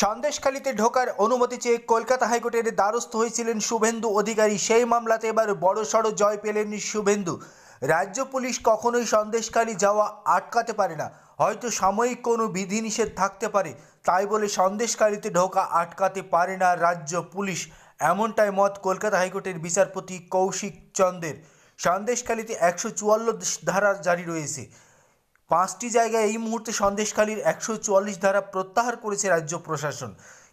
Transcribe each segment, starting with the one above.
সন্দেশখালীতে ঢোকার অনুমতি চেয়ে কলকাতা হাইকোর্টের দ্বারস্থ হয়েছিলেন শুভেন্দু অধিকারী। সেই মামলাতে এবার বড়সড় জয় পেলেন শুভেন্দু। রাজ্য পুলিশ কখনোই সন্দেশখালী যাওয়া আটকাতে পারে না। হয়তো সাময়িক কোনো বিধিনিষেধ থাকতে পারে। তাই বলে সন্দেশখালীতে ঢোকা আটকাতে পারে না রাজ্য পুলিশ। এমনটাই মত কলকাতা হাইকোর্টের বিচারপতি কৌশিক চন্দের। সন্দেশখালীতে একশো চুয়াল্লিশ ধারা জারি রয়েছে। পাঁচটি জায়গায় এই মুহূর্তে সন্দেশখালীর একশো চুয়াল্লিশ ধারা প্রত্যাহার করেছে রাজ্য প্রশাসন।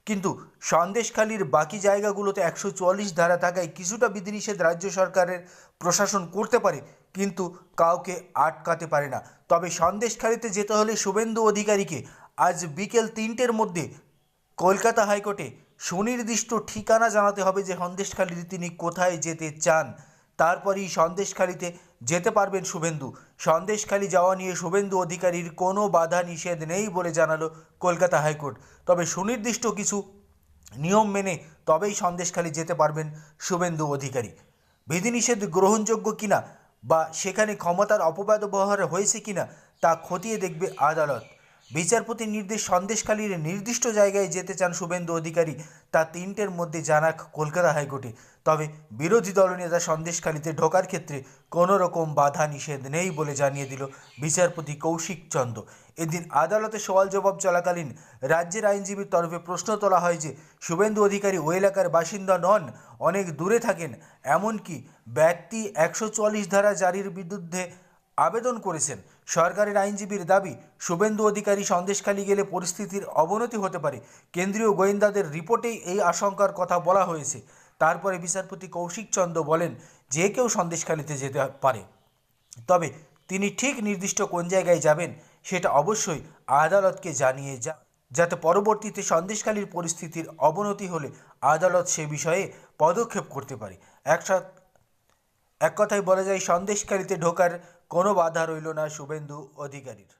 কিন্তু সন্দেশখালীর বাকি জায়গাগুলোতে একশো চুয়াল্লিশ ধারা থাকায় কিছুটা বিধিনিষেধ রাজ্য সরকারের প্রশাসন করতে পারে, কিন্তু কাউকে আটকাতে পারে না। তবে সন্দেশখালীতে যেতে হলে শুভেন্দু অধিকারীকে আজ বিকেল তিনটের মধ্যে কলকাতা হাইকোর্টে সুনির্দিষ্ট ঠিকানা জানাতে হবে যে সন্দেশখালীতে তিনি কোথায় যেতে চান। তারপরেই সন্দেশখালীতে যেতে পারবেন শুভেন্দু। সন্দেশখালী যাওয়া নিয়ে শুভেন্দু অধিকারীর কোনো বাধা নিষেধ নেই বলে জানালো কলকাতা হাইকোর্ট। তবে সুনির্দিষ্ট কিছু নিয়ম মেনে তবেই সন্দেশখালী যেতে পারবেন শুভেন্দু অধিকারী। বিধিনিষেধ গ্রহণযোগ্য কিনা বা সেখানে ক্ষমতার অপব্যবহার হয়েছে কিনা তা খতিয়ে দেখবে আদালত। বিচারপতির নির্দেশ সন্দেশখালীর নির্দিষ্ট জায়গায় যেতে চান শুভেন্দু অধিকারী, তা তিনটের মধ্যে জানাক কলকাতা হাইকোর্টে। তবে বিরোধী দলনেতা সন্দেশখালীতে ঢোকার ক্ষেত্রে কোনো রকম বাধা নিষেধ নেই বলে জানিয়ে দিল বিচারপতি কৌশিক চন্দ এদিন আদালতে সওয়াল জবাব চলাকালীন রাজ্যের আইনজীবীর তরফে প্রশ্ন তোলা হয় যে, শুভেন্দু অধিকারী ওই এলাকার বাসিন্দা নন, অনেক দূরে থাকেন, এমনকি ব্যক্তি একশো চুয়াল্লিশ ধারা জারির বিরুদ্ধে আবেদন করেছেন। সরকারের আইনজীবীর দাবি, শুভেন্দু অধিকারী সন্দেশখালী গেলে পরিস্থিতির অবনতি হতে পারে। কেন্দ্রীয় গোয়েন্দাদের রিপোর্টেই এই আশঙ্কার কথা বলা হয়েছে। তারপরে বিচারপতি কৌশিক চন্দ্র বলেন, যে কেউ সন্দেশখালীতে যেতে পারে। তবে তিনি ঠিক নির্দিষ্ট কোন জায়গায় যাবেন, সেটা অবশ্যই আদালতকে জানিয়ে যা যাতে পরবর্তীতে সন্দেশখালীর পরিস্থিতির অবনতি হলে আদালত সে বিষয়ে পদক্ষেপ করতে পারে। একসাথ এক কথায় বলা যায় সন্দেশকারীতে ঢোকার কোনো বাধা রইল না শুভেন্দু অধিকারীর।